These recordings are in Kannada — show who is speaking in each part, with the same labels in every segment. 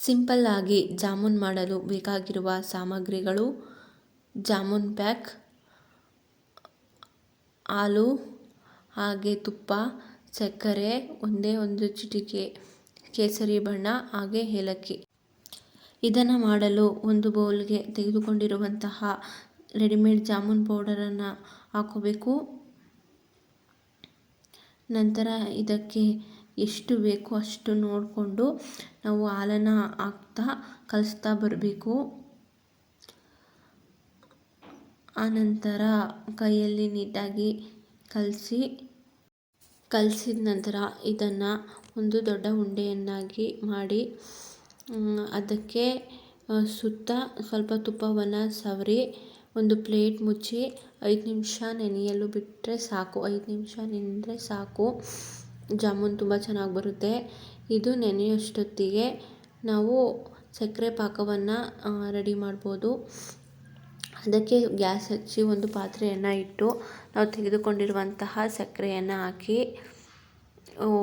Speaker 1: ಸಿಂಪಲ್ ಆಗಿ ಜಾಮೂನ್ ಮಾಡಲು ಬೇಕಾಗಿರುವ ಸಾಮಗ್ರಿಗಳು, ಜಾಮೂನ್ ಪ್ಯಾಕ್, ಹಾಲು, ಹಾಗೆ ತುಪ್ಪ, ಸಕ್ಕರೆ, ಒಂದೇ ಒಂದು ಚಿಟಿಕೆ, ಕೇಸರಿ ಬಣ್ಣ, ಹಾಗೆ ಏಲಕ್ಕಿ. ಇದನ್ನು ಮಾಡಲು ಒಂದು ಬೌಲ್ಗೆ ತೆಗೆದುಕೊಂಡಿರುವಂತಹ ರೆಡಿಮೇಡ್ ಜಾಮೂನ್ ಪೌಡರನ್ನು ಹಾಕೋಬೇಕು. ನಂತರ ಇದಕ್ಕೆ ಎಷ್ಟು ಬೇಕೋ ಅಷ್ಟು ನೋಡಿಕೊಂಡು ನಾವು ಹಾಲನ್ನು ಹಾಕ್ತಾ ಕಲಿಸ್ತಾ ಬರಬೇಕು. ಆನಂತರ ಕೈಯಲ್ಲಿ ನೀಟಾಗಿ ಕಲಸಿ, ಕಲಸಿದ ನಂತರ ಇದನ್ನು ಒಂದು ದೊಡ್ಡ ಉಂಡೆಯನ್ನಾಗಿ ಮಾಡಿ ಅದಕ್ಕೆ ಸುತ್ತ ಸ್ವಲ್ಪ ತುಪ್ಪವನ್ನು ಸವರಿ ಒಂದು ಪ್ಲೇಟ್ ಮುಚ್ಚಿ ಐದು ನಿಮಿಷ ನೆನೆಯಲು ಬಿಟ್ಟರೆ ಸಾಕು. ಐದು ನಿಮಿಷ ನೆನೆದ್ರೆ ಸಾಕು. ಜಾಮೂನ್ ತುಂಬ ಚೆನ್ನಾಗಿ ಬರುತ್ತೆ. ಇದು ನೆನೆಯೋಷ್ಟೊತ್ತಿಗೆ ನಾವು ಸಕ್ಕರೆ ಪಾಕವನ್ನು ರೆಡಿ ಮಾಡ್ಬೋದು. ಅದಕ್ಕೆ ಗ್ಯಾಸ್ ಹಚ್ಚಿ ಒಂದು ಪಾತ್ರೆಯನ್ನು ಇಟ್ಟು ನಾವು ತೆಗೆದುಕೊಂಡಿರುವಂತಹ ಸಕ್ಕರೆಯನ್ನು ಹಾಕಿ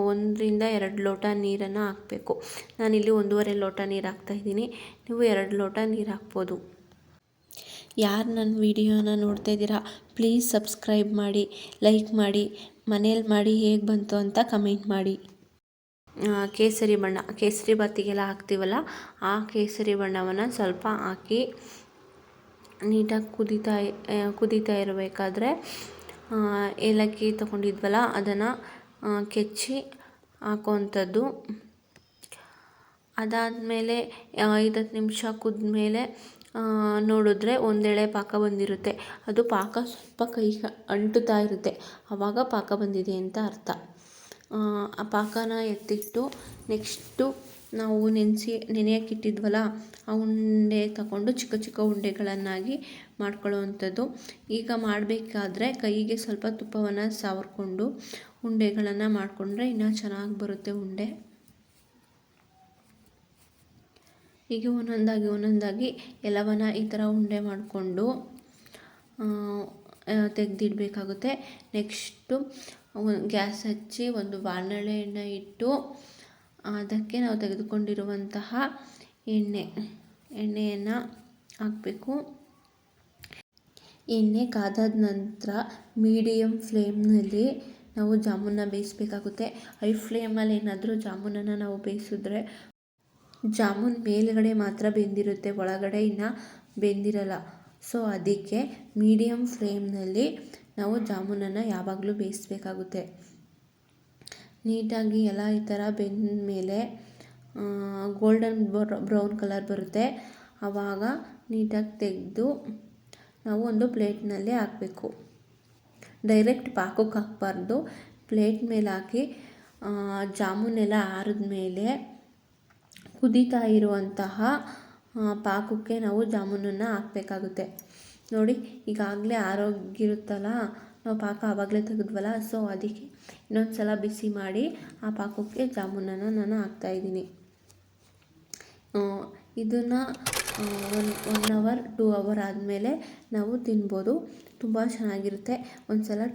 Speaker 1: ಒಂದರಿಂದ ಎರಡು ಲೋಟ ನೀರನ್ನು ಹಾಕಬೇಕು. ನಾನಿಲ್ಲಿ ಒಂದೂವರೆ ಲೋಟ ನೀರು ಹಾಕ್ತಾಯಿದ್ದೀನಿ ನೀವು ಎರಡು ಲೋಟ ನೀರು ಹಾಕ್ಬೋದು. ಯಾರು ನನ್ನ ವಿಡಿಯೋನ ನೋಡ್ತಾ ಇದ್ದೀರಾ ಪ್ಲೀಸ್ ಸಬ್ಸ್ಕ್ರೈಬ್ ಮಾಡಿ ಲೈಕ್ ಮಾಡಿ, ಮನೇಲಿ ಮಾಡಿ ಹೇಗೆ ಬಂತು ಅಂತ ಕಮೆಂಟ್ ಮಾಡಿ. ಕೇಸರಿ ಬಣ್ಣ, ಕೇಸರಿ ಬಾತಿಗೆಲ್ಲ ಹಾಕ್ತೀವಲ್ಲ, ಆ ಕೇಸರಿ ಬಣ್ಣವನ್ನು ಸ್ವಲ್ಪ ಹಾಕಿ ನೀಟಾಗಿ ಕುದೀತಾ ಕುದೀತಾ ಇರಬೇಕಾದ್ರೆ ಏಲಕ್ಕಿ ತೊಗೊಂಡಿದ್ವಲ್ಲ, ಅದನ್ನು ಕೆಚ್ಚಿ ಹಾಕುವಂಥದ್ದು. ಅದಾದಮೇಲೆ ಐದತ್ತು ನಿಮಿಷ ಕುದ್ಮೇಲೆ ನೋಡಿದ್ರೆ ಒಂದೆಳೆ ಪಾಕ ಬಂದಿರುತ್ತೆ. ಅದು ಪಾಕ ಸ್ವಲ್ಪ ಕೈಗೆ ಅಂಟುತ್ತಾ ಇರುತ್ತೆ. ಆವಾಗ ಪಾಕ ಬಂದಿದೆ ಅಂತ ಅರ್ಥ. ಆ ಪಾಕನ ಎತ್ತಿಟ್ಟು ನೆಕ್ಸ್ಟು ನಾವು ನೆನೆಸಿ, ನೆನೆಯೋಕ್ಕಿಟ್ಟಿದ್ವಲ್ಲ, ಆ ಉಂಡೆ ತಗೊಂಡು ಚಿಕ್ಕ ಚಿಕ್ಕ ಉಂಡೆಗಳನ್ನಾಗಿ ಮಾಡ್ಕೊಳ್ಳೋ ಈಗ ಮಾಡಬೇಕಾದ್ರೆ ಕೈಗೆ ಸ್ವಲ್ಪ ತುಪ್ಪವನ್ನು ಸವರ್ಕೊಂಡು ಉಂಡೆಗಳನ್ನು ಮಾಡಿಕೊಂಡ್ರೆ ಇನ್ನೂ ಚೆನ್ನಾಗಿ ಬರುತ್ತೆ ಉಂಡೆ. ಹೀಗೆ ಒಂದೊಂದಾಗಿ ಒಂದೊಂದಾಗಿ ಎಲ್ಲವನ್ನ ಈ ಥರ ಉಂಡೆ ಮಾಡಿಕೊಂಡು ತೆಗೆದಿಡಬೇಕಾಗುತ್ತೆ. ನೆಕ್ಸ್ಟು ಗ್ಯಾಸ್ ಹಚ್ಚಿ ಒಂದು ಬಾಣಲೆಯನ್ನು ಇಟ್ಟು ಅದಕ್ಕೆ ನಾವು ತೆಗೆದುಕೊಂಡಿರುವಂತಹ ಎಣ್ಣೆ, ಎಣ್ಣೆಯನ್ನು ಹಾಕಬೇಕು. ಎಣ್ಣೆ ಕಾದಾದ ನಂತರ ಮೀಡಿಯಮ್ ಫ್ಲೇಮ್ನಲ್ಲಿ ನಾವು ಜಾಮೂನನ್ನ ಬೇಯಿಸಬೇಕಾಗುತ್ತೆ. ಹೈ ಫ್ಲೇಮಲ್ಲಿ ಏನಾದರೂ ಜಾಮೂನನ್ನು ನಾವು ಬೇಯಿಸಿದ್ರೆ ಜಾಮೂನ್ ಮೇಲುಗಡೆ ಮಾತ್ರ ಬೆಂದಿರುತ್ತೆ, ಒಳಗಡೆ ಇನ್ನು ಬೆಂದಿರಲ್ಲ. ಸೊ ಅದಕ್ಕೆ ಮೀಡಿಯಮ್ ಫ್ಲೇಮ್ನಲ್ಲಿ ನಾವು ಜಾಮೂನನ್ನು ಯಾವಾಗಲೂ ಬೇಯಿಸಬೇಕಾಗುತ್ತೆ. ನೀಟಾಗಿ ಎಲ್ಲ ಈ ಥರ ಬೆಂದ ಮೇಲೆ ಗೋಲ್ಡನ್ ಬ್ರೌನ್ ಕಲರ್ ಬರುತ್ತೆ. ಆವಾಗ ನೀಟಾಗಿ ತೆಗೆದು ನಾವು ಒಂದು ಪ್ಲೇಟ್ನಲ್ಲಿ ಹಾಕಬೇಕು. ಡೈರೆಕ್ಟ್ ಪಾಕಕ್ಕೆ ಹಾಕಬಾರ್ದು. ಪ್ಲೇಟ್ ಮೇಲೆ ಹಾಕಿ ಜಾಮೂನೆಲ್ಲ ಆರಿದ ಮೇಲೆ ಕುದೀತಾ ಇರುವಂತಹ ಪಾಕಕ್ಕೆ ನಾವು ಜಾಮೂನನ್ನು ಹಾಕ್ಬೇಕಾಗುತ್ತೆ. ನೋಡಿ, ಈಗಾಗಲೇ ಆರೋಗಿರುತ್ತಲ್ಲ ನಾವು ಪಾಕ ಆವಾಗಲೇ ತೆಗೆದ್ವಲ್ಲ, ಸೊ ಅದಕ್ಕೆ ಇನ್ನೊಂದು ಸಲ ಬಿಸಿ ಮಾಡಿ ಆ ಪಾಕಕ್ಕೆ ಜಾಮೂನನ್ನು ನಾನು ಹಾಕ್ತಾಯಿದ್ದೀನಿ ಇದನ್ನು one one hour two hour ಆದಮೇಲೆ ನಾವು ತಿನ್ಬೋದು. ತುಂಬ ಚೆನ್ನಾಗಿರುತ್ತೆ. ಒಂದು ಸಲ